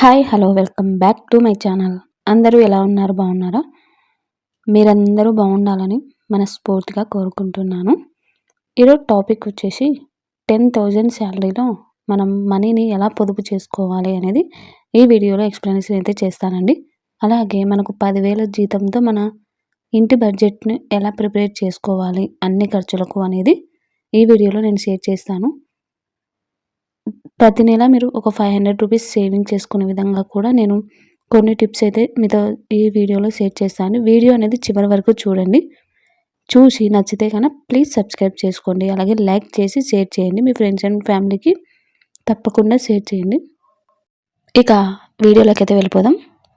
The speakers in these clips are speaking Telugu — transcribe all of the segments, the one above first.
Hi hello welcome back to my channel. అందరూ ఎలా ఉన్నారు? బాగున్నారా? మీరందరూ బాగుండాలని మనస్ఫూర్తిగా కోరుకుంటున్నాను. ఈరోజు టాపిక్ వచ్చేసి టెన్ థౌజండ్ శాలరీలో మనం మనీని ఎలా పొదుపు చేసుకోవాలి అనేది ఈ వీడియోలో ఎక్స్ప్లెనేషన్ అయితే చేస్తానండి. అలాగే మనకు పదివేల జీతంతో మన ఇంటి బడ్జెట్ని ఎలా ప్రిపేర్ చేసుకోవాలి అన్ని ఖర్చులకు అనేది ఈ వీడియోలో నేను షేర్ చేస్తాను. ప్రతి నెల మీరు ఒక ఫైవ్ హండ్రెడ్ రూపీస్ సేవింగ్ చేసుకునే విధంగా కూడా నేను కొన్ని టిప్స్ అయితే మీతో ఈ వీడియోలో షేర్ చేస్తాను. వీడియో అనేది చివరి వరకు చూడండి. చూసి నచ్చితే కనుక ప్లీజ్ సబ్స్క్రైబ్ చేసుకోండి. అలాగే లైక్ చేసి షేర్ చేయండి. మీ ఫ్రెండ్స్ అండ్ ఫ్యామిలీకి తప్పకుండా షేర్ చేయండి. ఇక వీడియోలోకి అయితే వెళ్ళిపోదాం.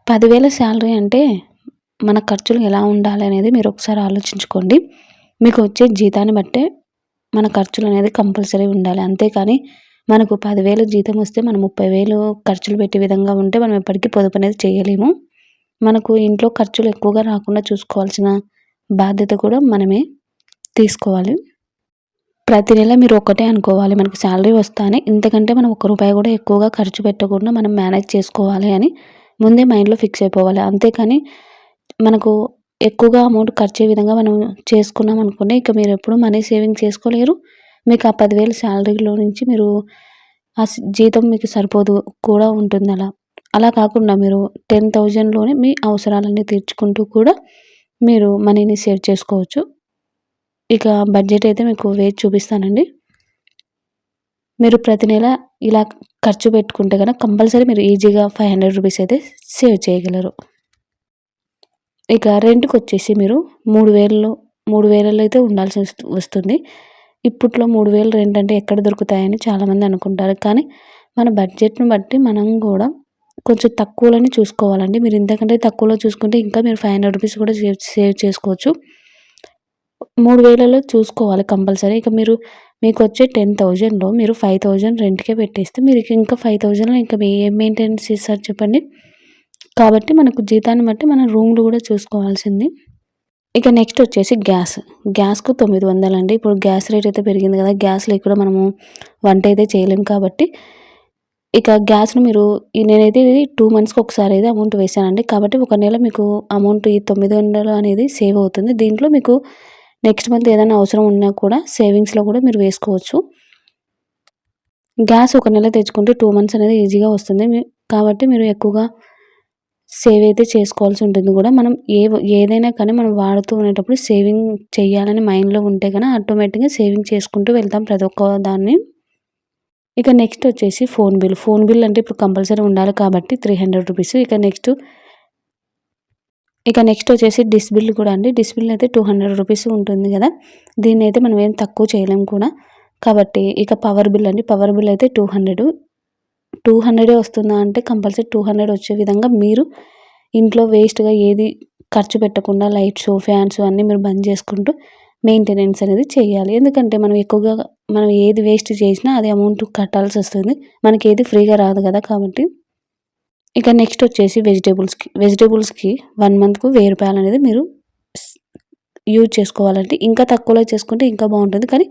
పదివేల శాలరీ అంటే మన ఖర్చులు ఎలా ఉండాలి అనేది మీరు ఒకసారి ఆలోచించుకోండి. మీకు వచ్చే జీతాన్ని బట్టే మన ఖర్చులు అనేది కంపల్సరీ ఉండాలి. అంతేకాని మనకు పదివేలు జీతం వస్తే మనం ముప్పై వేలు ఖర్చులు పెట్టే విధంగా ఉంటే మనం ఎప్పటికీ పొదుపు అనేది చేయలేము. మనకు ఇంట్లో ఖర్చులు ఎక్కువగా రాకుండా చూసుకోవాల్సిన బాధ్యత కూడా మనమే తీసుకోవాలి. ప్రతి నెల మీరు ఒక్కటే అనుకోవాలి మనకు శాలరీ వస్తానే. ఇంతకంటే మనం ఒక్క రూపాయి కూడా ఎక్కువగా ఖర్చు పెట్టకుండా మనం మేనేజ్ చేసుకోవాలి అని ముందే మైండ్లో ఫిక్స్ అయిపోవాలి. అంతేకాని మనకు ఎక్కువగా అమౌంట్ ఖర్చే విధంగా మనం చేసుకున్నాం అనుకోండి ఇక మీరు ఎప్పుడు మనీ సేవింగ్ చేసుకోలేరు. మీకు ఆ పదివేలు శాలరీలో నుంచి మీరు ఆ జీతం మీకు సరిపోదు కూడా ఉంటుంది అలా. అలా కాకుండా మీరు టెన్ థౌజండ్లోనే మీ అవసరాలన్నీ తీర్చుకుంటూ కూడా మీరు మనీని సేవ్ చేసుకోవచ్చు. ఇక బడ్జెట్ అయితే మీకు వేచి చూపిస్తానండి. మీరు ప్రతి నెల ఇలా ఖర్చు పెట్టుకుంటే కనుక కంపల్సరీ మీరు ఈజీగా ఫైవ్ హండ్రెడ్ రూపీస్ అయితే సేవ్ చేయగలరు. ఇక రెంట్కి వచ్చేసి మీరు మూడు వేలలో మూడు వేలలో అయితే ఉండాల్సి వస్తుంది. ఇప్పట్లో మూడు వేలు రెంట్ అంటే ఎక్కడ దొరుకుతాయని చాలామంది అనుకుంటారు. కానీ మన బడ్జెట్ను బట్టి మనం కూడా కొంచెం తక్కువలోనే చూసుకోవాలండి. మీరు ఇంతకంటే తక్కువలో చూసుకుంటే ఇంకా మీరు ఫైవ్ హండ్రెడ్ రూపీస్ కూడా సేవ్ సేవ్ చేసుకోవచ్చు. మూడు వేలలో చూసుకోవాలి కంపల్సరీ. ఇక మీరు మీకు వచ్చే టెన్ థౌజండ్లో మీరు ఫైవ్ థౌజండ్ రెంట్కే పెట్టేస్తే మీరు ఇంకా ఫైవ్ థౌజండ్లో ఇంకా ఏం మెయింటెనెన్స్ చేస్తారు చెప్పండి. కాబట్టి మనకు జీతాన్ని బట్టి మన రూమ్లు కూడా చూసుకోవాల్సింది. ఇక నెక్స్ట్ వచ్చేసి గ్యాస్. గ్యాస్కు తొమ్మిది వందలు అండి ఇప్పుడు గ్యాస్ రేట్ అయితే పెరిగింది కదా గ్యాస్ లేకుండా మనము వంట అయితే చేయలేము కాబట్టి. ఇక గ్యాస్ను మీరు నేనైతే ఇది టూ మంత్స్కి ఒకసారి అయితే అమౌంట్ వేసానండి. కాబట్టి ఒక నెల మీకు అమౌంట్ ఈ తొమ్మిది వందలు అనేది సేవ్ అవుతుంది. దీంట్లో మీకు నెక్స్ట్ మంత్ ఏదైనా అవసరం ఉన్నా కూడా సేవింగ్స్లో కూడా మీరు వేసుకోవచ్చు. గ్యాస్ ఒక నెల తెచ్చుకుంటే టూ మంత్స్ అనేది ఈజీగా వస్తుంది. కాబట్టి మీరు ఎక్కువగా సేవ్ అయితే చేసుకోవాల్సి ఉంటుంది కూడా. మనం ఏ ఏదైనా కానీ మనం వాడుతూ ఉండేటప్పుడు సేవింగ్ చేయాలని మైండ్లో ఉంటే కానీ ఆటోమేటిక్గా సేవింగ్ చేసుకుంటూ వెళ్తాం ప్రతి ఒక్క దాన్ని. ఇక నెక్స్ట్ వచ్చేసి ఫోన్ బిల్ ఫోన్ బిల్ అంటే ఇప్పుడు కంపల్సరీ ఉండాలి కాబట్టి త్రీ హండ్రెడ్ రూపీస్ ఇక నెక్స్ట్ ఇక నెక్స్ట్ వచ్చేసి డిస్ బిల్ కూడా అండి. డిస్ బిల్ అయితే టూ హండ్రెడ్ రూపీస్ ఉంటుంది కదా. దీన్ని అయితే మనం ఏం తక్కువ చేయలేము కూడా. కాబట్టి ఇక పవర్ బిల్ అండి. పవర్ బిల్ అయితే టూ హండ్రెడ్ టూ హండ్రెడే వస్తుందా అంటే కంపల్సరీ టూ హండ్రెడ్ వచ్చే విధంగా మీరు ఇంట్లో వేస్ట్గా ఏది ఖర్చు పెట్టకుండా లైట్స్ ఫ్యాన్స్ అన్నీ మీరు బంద్ చేసుకుంటూ మెయింటెనెన్స్ అనేది చేయాలి. ఎందుకంటే మనం ఎక్కువగా మనం ఏది వేస్ట్ చేసినా అది అమౌంట్ కట్టాల్సి వస్తుంది. మనకి ఏది ఫ్రీగా రాదు కదా కాబట్టి. ఇక నెక్స్ట్ వచ్చేసి వెజిటేబుల్స్కి వెజిటేబుల్స్కి వన్ మంత్కు వెయ్యి రూపాయలు అనేది మీరు యూజ్ చేసుకోవాలంటే ఇంకా తక్కువలో చేసుకుంటే ఇంకా బాగుంటుంది. కానీ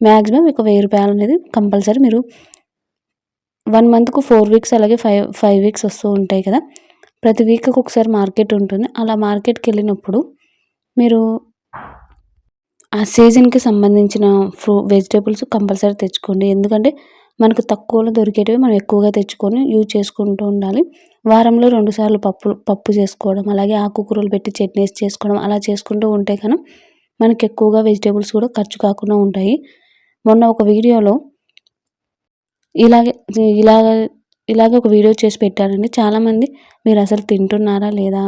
మ్యాక్సిమం ఒక వెయ్యి రూపాయలు అనేది కంపల్సరీ మీరు వన్ మంత్కు ఫోర్ వీక్స్ అలాగే ఫైవ్ ఫైవ్ వీక్స్ వస్తూ ఉంటాయి కదా. ప్రతి వీక్కి ఒకసారి మార్కెట్ ఉంటుంది. అలా మార్కెట్కి వెళ్ళినప్పుడు మీరు ఆ సీజన్కి సంబంధించిన ఫ్రూ వెజిటేబుల్స్ కంపల్సరీ తెచ్చుకోండి. ఎందుకంటే మనకు తక్కువలో దొరికేటివి మనం ఎక్కువగా తెచ్చుకొని యూజ్ చేసుకుంటూ ఉండాలి. వారంలో రెండుసార్లు పప్పు పప్పు చేసుకోవడం అలాగే ఆకుకూరలు పెట్టి చట్నీస్ చేసుకోవడం అలా చేసుకుంటూ ఉంటే కనుక మనకి ఎక్కువగా వెజిటేబుల్స్ కూడా ఖర్చు కాకుండా ఉంటాయి. మొన్న ఒక వీడియోలో ఇలాగే ఇలాగ ఇలాగ ఒక వీడియో చేసి పెట్టానండి చాలామంది మీరు అసలు తింటున్నారా లేదా?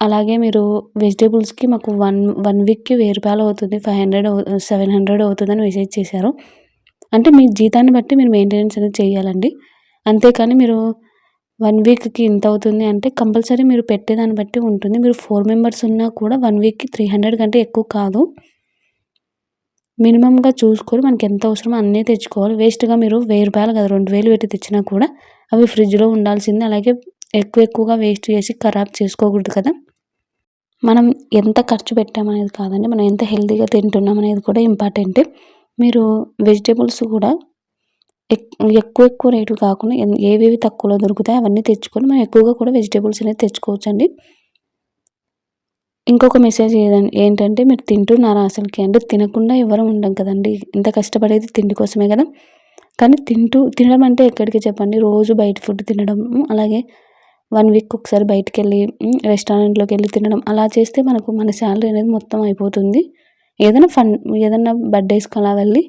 అలాగే మీరు వెజిటేబుల్స్కి మాకు వన్ వన్ వీక్కి వెయ్యి రూపాయలు అవుతుంది ఫైవ్ హండ్రెడ్ సెవెన్ హండ్రెడ్ అవుతుందని మెసేజ్ చేశారు. అంటే మీ జీతాన్ని బట్టి మీరు మెయింటెనెన్స్ అనేది చేయాలండి. అంతేకాని మీరు వన్ వీక్కి ఇంత అవుతుంది అంటే కంపల్సరీ మీరు పెట్టేదాన్ని బట్టి ఉంటుంది. మీరు ఫోర్ మెంబర్స్ ఉన్నా కూడా వన్ వీక్కి త్రీ హండ్రెడ్ కంటే ఎక్కువ కాదు. మినిమంగా చూసుకొని మనకి ఎంత అవసరమో అన్నీ తెచ్చుకోవాలి. వేస్ట్గా మీరు వెయ్యి రూపాయలు కదా రెండు వేలు పెట్టి తెచ్చినా కూడా అవి ఫ్రిడ్జ్లో ఉండాల్సిందే. అలాగే ఎక్కువ ఎక్కువగా వేస్ట్ చేసి ఖరాబ్ చేసుకోకూడదు కదా. మనం ఎంత ఖర్చు పెట్టామనేది కాదండి. మనం ఎంత హెల్తీగా తింటున్నాం అనేది కూడా ఇంపార్టెంట్. మీరు వెజిటేబుల్స్ కూడా ఎక్ ఎక్కువ ఎక్కువ రేటు కాకుండా ఏవేవి తక్కువలో దొరుకుతాయి అవన్నీ తెచ్చుకొని మనం ఎక్కువగా కూడా వెజిటేబుల్స్ అనేది తెచ్చుకోవచ్చండి. ఇంకొక మెసేజ్ ఏదండి ఏంటంటే మీరు తింటున్నారా అసలుకి? అంటే తినకుండా ఎవరు ఉండం కదండి. ఇంత కష్టపడేది తిండి కోసమే కదా. కానీ తింటూ తినడం అంటే ఎక్కడికి చెప్పండి. రోజు బయట ఫుడ్ తినడం అలాగే వన్ వీక్ ఒకసారి బయటకు వెళ్ళి రెస్టారెంట్లోకి వెళ్ళి తినడం అలా చేస్తే మనకు మన శాలరీ అనేది మొత్తం అయిపోతుంది. ఏదైనా ఫన్ ఏదైనా బర్త్డేస్కి అలా వెళ్ళి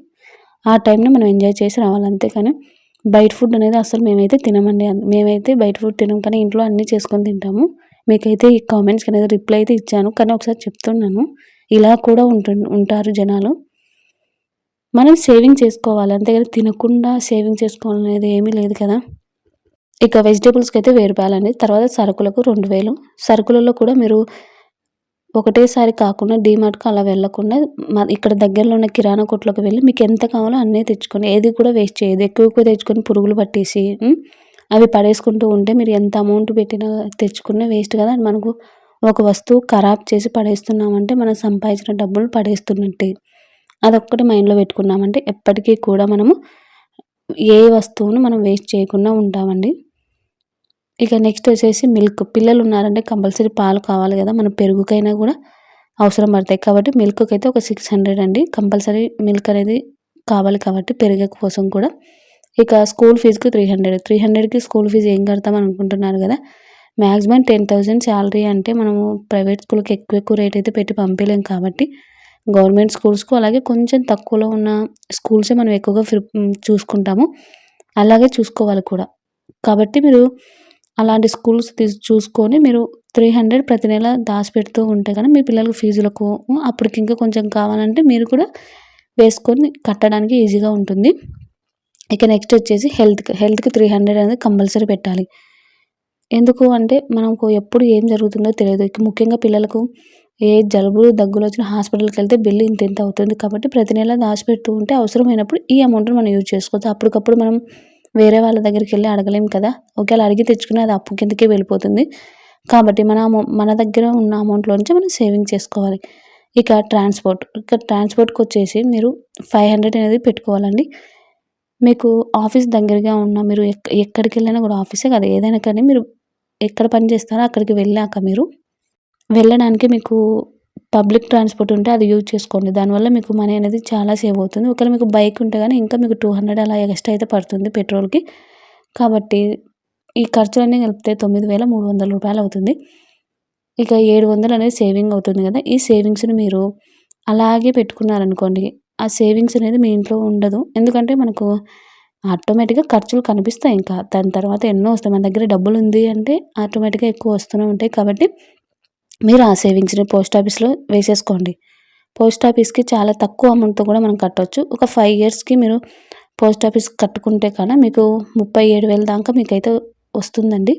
ఆ టైంని మనం ఎంజాయ్ చేసి రావాలి అంతేకాని బయట ఫుడ్ అనేది అసలు మేమైతే తినమండి. మేమైతే బయట ఫుడ్ తినం కానీ ఇంట్లో అన్నీ చేసుకొని తింటాము. మీకైతే ఈ కామెంట్స్కి అనేది రిప్లై అయితే ఇచ్చాను. కానీ ఒకసారి చెప్తున్నాను. ఇలా కూడా ఉంటు ఉంటారు జనాలు. మనం సేవింగ్ చేసుకోవాలి. అంతేగాని తినకుండా సేవింగ్ చేసుకోవాలనేది ఏమీ లేదు కదా. ఇక వెజిటేబుల్స్కి అయితే వెయ్యి రూపాయలండి తర్వాత సరుకులకు రెండు వేలు. సరుకులలో కూడా మీరు ఒకటేసారి కాకుండా డీమార్ట్కి అలా వెళ్ళకుండా ఇక్కడ దగ్గరలో ఉన్న కిరాణా కొట్లోకి వెళ్ళి మీకు ఎంత కావాలో అన్నీ తెచ్చుకొని ఏది కూడా వేస్ట్ చేయదు. ఎక్కువ ఎక్కువ తెచ్చుకొని పురుగులు పట్టేసి అవి పడేసుకుంటూ ఉంటే మీరు ఎంత అమౌంట్ పెట్టినా తెచ్చుకున్నా వేస్ట్ కదా. మనకు ఒక వస్తువు ఖరాబ్ చేసి పడేస్తున్నామంటే మనం సంపాదించిన డబ్బులు పడేస్తున్నట్టే. అదొక్కటి మైండ్లో పెట్టుకున్నామంటే ఎప్పటికీ కూడా మనము ఏ వస్తువును మనం వేస్ట్ చేయకుండా ఉంటామండి. ఇక నెక్స్ట్ వచ్చేసి మిల్క్. పిల్లలు ఉన్నారంటే కంపల్సరీ పాలు కావాలి కదా. మన పెరుగుకైనా కూడా అవసరం పడతాయి. కాబట్టి మిల్క్కి అయితే ఒక సిక్స్ హండ్రెడ్ అండి. కంపల్సరీ మిల్క్ అనేది కావాలి కాబట్టి పెరుగు కోసం కూడా ఇక స్కూల్ ఫీజుకి త్రీ హండ్రెడ్ త్రీ హండ్రెడ్కి స్కూల్ ఫీజు ఏం కడతాం అనుకుంటున్నారు కదా? మ్యాక్సిమం టెన్ థౌజండ్ శాలరీ అంటే మనము ప్రైవేట్ స్కూల్కి ఎక్కువ ఎక్కువ రేట్ అయితే పెట్టి పంపించలేం కాబట్టి గవర్నమెంట్ స్కూల్స్కు అలాగే కొంచెం తక్కువలో ఉన్న స్కూల్సే మనం ఎక్కువగా చూసుకుంటాము. అలాగే చూసుకోవాలి కూడా. కాబట్టి మీరు అలాంటి స్కూల్స్ చూసుకొని మీరు త్రీ హండ్రెడ్ ప్రతి నెల దాచిపెడుతూ ఉంటే కానీ మీ పిల్లలకు ఫీజులకు అప్పటికి ఇంకా కొంచెం కావాలంటే మీరు కూడా వేసుకొని కట్టడానికి ఈజీగా ఉంటుంది. ఇక నెక్స్ట్ వచ్చేసి హెల్త్కి హెల్త్కి త్రీ హండ్రెడ్ అనేది కంపల్సరీ పెట్టాలి. ఎందుకు అంటే మనకు ఎప్పుడు ఏం జరుగుతుందో తెలియదు. ముఖ్యంగా పిల్లలకు ఏ జలుబులు దగ్గులు వచ్చిన హాస్పిటల్కి వెళ్తే బిల్లు ఇంత ఇంత అవుతుంది కాబట్టి ప్రతి నెల దాచిపెడుతూ ఉంటే అవసరమైనప్పుడు ఈ అమౌంట్ని మనం యూజ్ చేసుకోవచ్చు. అప్పటికప్పుడు మనం వేరే వాళ్ళ దగ్గరికి వెళ్ళి అడగలేం కదా. ఒకవేళ అడిగి తెచ్చుకుని అది అప్పు కిందకే వెళ్ళిపోతుంది. కాబట్టి మన మన దగ్గర ఉన్న అమౌంట్లో నుంచి మనం సేవింగ్ చేసుకోవాలి. ఇక ట్రాన్స్పోర్ట్ ఇక ట్రాన్స్పోర్ట్కి వచ్చేసి మీరు ఫైవ్ హండ్రెడ్ అనేది పెట్టుకోవాలండి. మీకు ఆఫీస్ దగ్గరగా ఉన్న మీరు ఎక్కడికి వెళ్ళినా కూడా ఆఫీసే కదా. ఏదైనా కానీ మీరు ఎక్కడ పని చేస్తారో అక్కడికి వెళ్ళాక మీరు వెళ్ళడానికి మీకు పబ్లిక్ ట్రాన్స్పోర్ట్ ఉంటే అది యూజ్ చేసుకోండి. దానివల్ల మీకు మనీ అనేది చాలా సేవ్ అవుతుంది. ఒకవేళ మీకు బైక్ ఉంటే కానీ ఇంకా మీకు టూ హండ్రెడ్ అలా ఎక్స్ట్రా అయితే పడుతుంది పెట్రోల్కి. కాబట్టి ఈ ఖర్చులన్నీ కలిపితే తొమ్మిది వేల మూడు వందల రూపాయలు అవుతుంది. ఇక ఏడు వందలు అనేది సేవింగ్ అవుతుంది కదా. ఈ సేవింగ్స్ని మీరు అలాగే పెట్టుకున్నారనుకోండి ఆ సేవింగ్స్ అనేది మీ ఇంట్లో ఉండదు. ఎందుకంటే మనకు ఆటోమేటిక్గా ఖర్చులు కనిపిస్తాయి ఇంకా. దాని తర్వాత ఎన్నో వస్తాయి. మన దగ్గర డబ్బులు ఉంది అంటే ఆటోమేటిక్గా ఎక్కువ వస్తూనే ఉంటాయి. కాబట్టి మీరు ఆ సేవింగ్స్ని పోస్ట్ ఆఫీస్లో వేసేసుకోండి. పోస్ట్ ఆఫీస్కి చాలా తక్కువ అమౌంట్తో కూడా మనం కట్టవచ్చు ఒక ఫైవ్ ఇయర్స్కి మీరు పోస్ట్ ఆఫీస్ కట్టుకుంటే కన్నా మీకు ముప్పై ఏడు వేల దాకా మీకైతే వస్తుందండి.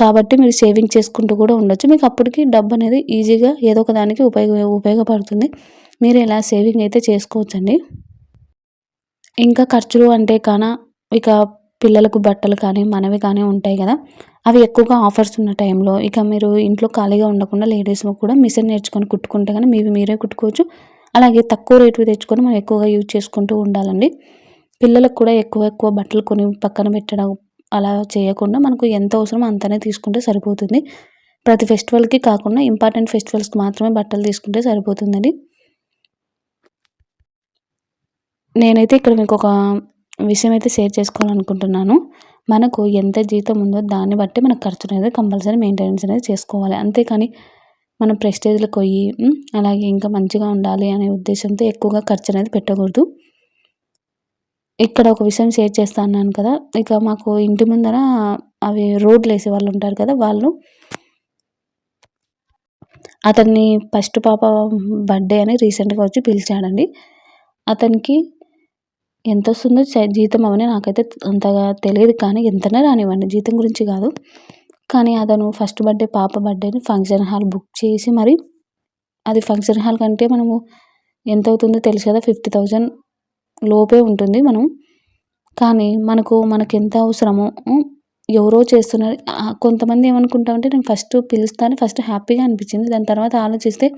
కాబట్టి మీరు సేవింగ్ చేసుకుంటూ కూడా ఉండొచ్చు. మీకు అప్పటికి డబ్బు అనేది ఈజీగా ఏదో ఒక దానికి ఉపయోగ ఉపయోగపడుతుంది. మీరు ఇలా సేవింగ్ అయితే చేసుకోవచ్చండి? ఇంకా ఖర్చులు అంటే కాన ఇక పిల్లలకు బట్టలు కానీ మనవి కానీ ఉంటాయి కదా. అవి ఎక్కువగా ఆఫర్స్ ఉన్న టైంలో ఇక మీరు ఇంట్లో ఖాళీగా ఉండకుండా లేడీస్ కూడా మిషన్ నేర్చుకొని కుట్టుకుంటే కానీ మీవి మీరే కుట్టుకోవచ్చు. అలాగే తక్కువ రేటు తెచ్చుకొని మనం ఎక్కువగా యూజ్ చేసుకుంటూ ఉండాలండి. పిల్లలకు కూడా ఎక్కువ ఎక్కువ బట్టలు కొని పక్కన పెట్టడం అలా చేయకుండా మనకు ఎంత అవసరమో అంతనే తీసుకుంటే సరిపోతుంది. ప్రతి ఫెస్టివల్కి కాకుండా ఇంపార్టెంట్ ఫెస్టివల్స్కి మాత్రమే బట్టలు తీసుకుంటే సరిపోతుందండి. నేనైతే ఇక్కడ మీకు ఒక విషయం అయితే షేర్ చేసుకోవాలనుకుంటున్నాను. మనకు ఎంత జీతం ఉందో దాన్ని బట్టి మన ఖర్చు అనేది కంపల్సరీ మెయింటెనెన్స్ అనేది చేసుకోవాలి. అంతేకాని మనం ప్రెస్టేజ్లకు పోయి అలాగే ఇంకా మంచిగా ఉండాలి అనే ఉద్దేశంతో ఎక్కువగా ఖర్చు అనేది పెట్టకూడదు. ఇక్కడ ఒక విషయం షేర్ చేస్తా అన్నాను కదా. ఇక మాకు ఇంటి ముందర అవి రోడ్లు వేసే వాళ్ళు ఉంటారు కదా వాళ్ళు అతన్ని ఫస్ట్ పాప బర్త్డే అని రీసెంట్గా వచ్చి పిలిచాడండి. అతనికి ఎంత వస్తుందో జీతం అవన్నీ నాకైతే అంతగా తెలియదు కానీ ఎంతనే రానివ్వండి. జీతం గురించి కాదు. కానీ అతను ఫస్ట్ బర్త్డే పాప బర్త్డేని ఫంక్షన్ హాల్ బుక్ చేసి మరి అది ఫంక్షన్ హాల్ కంటే మనము ఎంత అవుతుందో తెలుసు కదా ఫిఫ్టీ థౌజండ్ లోపే ఉంటుంది మనం. కానీ మనకు మనకు ఎంత అవసరమో ఎవరో చేస్తున్నారు కొంతమంది ఏమనుకుంటామంటే నేను ఫస్ట్ పిలుస్తాను ఫస్ట్ హ్యాపీగా అనిపించింది. దాని తర్వాత ఆలోచిస్తే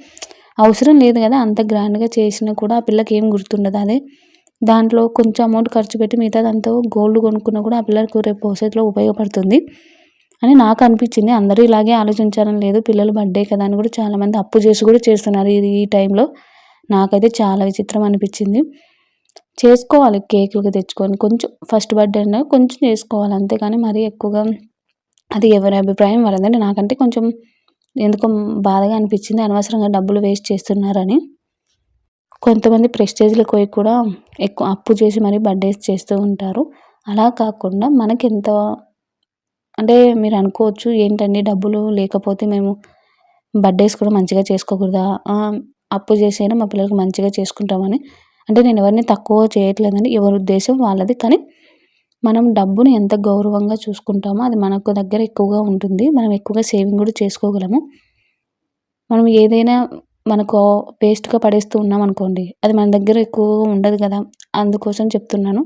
అవసరం లేదు కదా అంత గ్రాండ్గా చేసినా కూడా ఆ పిల్లకి ఏం గుర్తుండదు అదే. దాంట్లో కొంచెం అమౌంట్ ఖర్చు పెట్టి మిగతా దాంతో గోల్డ్ కొనుక్కున్నా కూడా ఆ పిల్లలకు రేపు భవిష్యత్తులో ఉపయోగపడుతుంది. అని నాకు అనిపించింది. అందరూ ఇలాగే ఆలోచించాలని లేదు. పిల్లలు బర్త్డే కదా అని కూడా చాలామంది అప్పు చేసి కూడా చేస్తున్నారు ఇది ఈ టైంలో నాకైతే చాలా విచిత్రం అనిపించింది. చేసుకోవాలి. కేకులు తెచ్చుకొని కొంచెం ఫస్ట్ బర్త్డే అంటే కొంచెం చేసుకోవాలి. అంతేకాని మరీ ఎక్కువగా అది ఎవరి అభిప్రాయం వాళ్ళదంటే నాకంటే కొంచెం ఎందుకో బాధగా అనిపించింది. అనవసరంగా డబ్బులు వేస్ట్ చేస్తున్నారని. కొంతమంది ప్రెస్టేజ్లకు పోయి కూడా ఎక్కువ అప్పు చేసి మరీ బర్త్డేస్ చేస్తూ ఉంటారు. అలా కాకుండా మనకి ఎంత అంటే మీరు అనుకోవచ్చు ఏంటండి డబ్బులు లేకపోతే మేము బర్త్డేస్ కూడా మంచిగా చేసుకోకూడదా? అప్పు చేసైనా మా పిల్లలకి మంచిగా చేసుకుంటామని. అంటే నేను ఎవరిని తక్కువ చేయట్లేదని ఎవరి ఉద్దేశం వాళ్ళది. కానీ మనం డబ్బుని ఎంత గౌరవంగా చూసుకుంటామో అది మనకు దగ్గర ఎక్కువగా ఉంటుంది. మనం ఎక్కువగా సేవింగ్ కూడా చేసుకోగలము. మనం ఏదైనా మనకు వేస్ట్గా పడేస్తూ ఉన్నాం అనుకోండి అది మన దగ్గర ఎక్కువగా ఉండదు కదా. అందుకోసం చెప్తున్నాను.